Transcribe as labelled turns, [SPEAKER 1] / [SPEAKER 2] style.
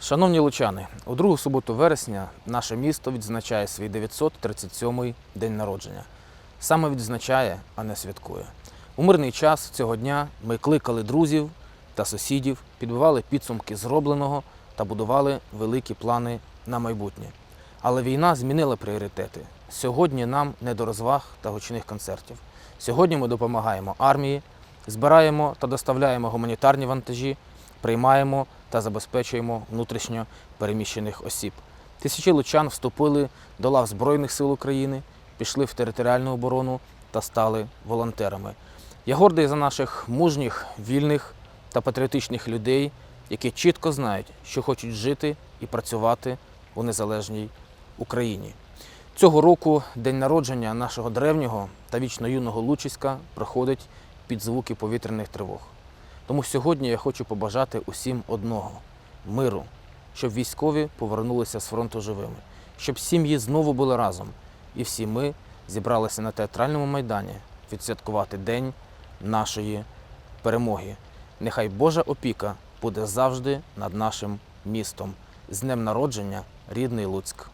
[SPEAKER 1] Шановні лучани, у другу суботу вересня наше місто відзначає свій 937-й день народження. Саме відзначає, а не святкує. У мирний час цього дня ми кликали друзів та сусідів, підбивали підсумки зробленого та будували великі плани на майбутнє. Але війна змінила пріоритети. Сьогодні нам не до розваг та гучних концертів. Сьогодні ми допомагаємо армії, збираємо та доставляємо гуманітарні вантажі, приймаємо та забезпечуємо внутрішньо переміщених осіб. Тисячі лучан вступили до лав Збройних сил України, пішли в територіальну оборону та стали волонтерами. Я гордий за наших мужніх, вільних та патріотичних людей, які чітко знають, що хочуть жити і працювати у незалежній Україні. Цього року день народження нашого древнього та вічно юного Лучиська проходить під звуки повітряних тривог. Тому сьогодні я хочу побажати усім одного миру, щоб військові повернулися з фронту живими, щоб сім'ї знову були разом, і всі ми зібралися на театральному майдані відсвяткувати день нашої перемоги. Нехай Божа опіка буде завжди над нашим містом. З днем народження, рідний Луцьк.